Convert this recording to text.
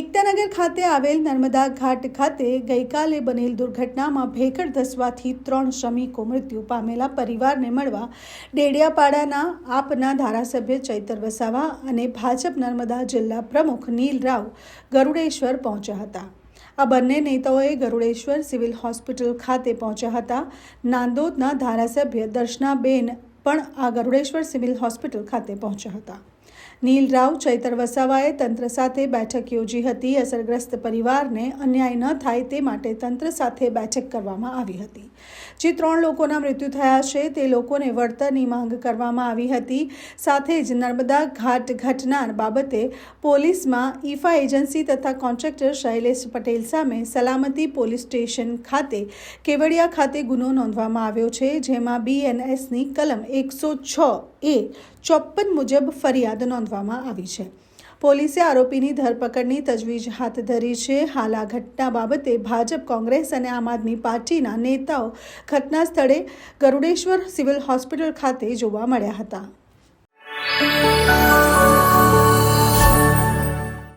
એકતાનગર ખાતે આવેલ નર્મદા ઘાટ ખાતે ગઈકાલે બનેલ દુર્ઘટનામાં ભેખડ ધસવાથી ત્રણ શ્રમિકો મૃત્યુ પામેલા પરિવારને મળવા ડેડિયાપાડાના આપના ધારાસભ્ય ચૈતર વસાવા અને ભાજપ નર્મદા જિલ્લા પ્રમુખ નીલ રાવ ગરુડેશ્વર પહોંચ્યા હતા. આ બંને નેતાઓએ ગરુડેશ્વર સિવિલ હોસ્પિટલ ખાતે પહોંચ્યા હતા. નાંદોદના ધારાસભ્ય દર્શનાબેન પણ આ ગરુડેશ્વર સિવિલ હોસ્પિટલ ખાતે પહોંચ્યા હતા. નીલ રાવ, ચૈતર વસાવાએ તંત્ર સાથે બેઠક યોજી હતી. અસરગ્રસ્ત પરિવારને અન્યાય ન થાય તે માટે તંત્ર સાથે બેઠક કરવામાં આવી હતી. જે ત્રણ લોકોના મૃત્યુ થયા છે, તે લોકોને વળતરની માંગ કરવામાં આવી હતી. સાથે જ નર્મદા ઘાટ ઘટના બાબતે પોલીસમાં ઈફા એજન્સી તથા કોન્ટ્રાક્ટર શૈલેષ પટેલ સામે સલામતી પોલીસ સ્ટેશન ખાતે કેવડિયા ખાતે ગુનો નોંધવામાં આવ્યો છે, જેમાં બીએનએસની કલમ એકસો છ એ ચોપ્પન મુજબ ફરિયાદ નોંધવામાં આવી છે. પોલીસે આરોપીની ધરપકડની તજવીજ હાથ ધરી છે. હાલ આ ઘટના બાબતે ભાજપ, કોંગ્રેસ અને આમ આદમી પાર્ટીના નેતાઓ ઘટના સ્થળે ગરુડેશ્વર સિવિલ હોસ્પિટલ ખાતે જોવા મળ્યા હતા.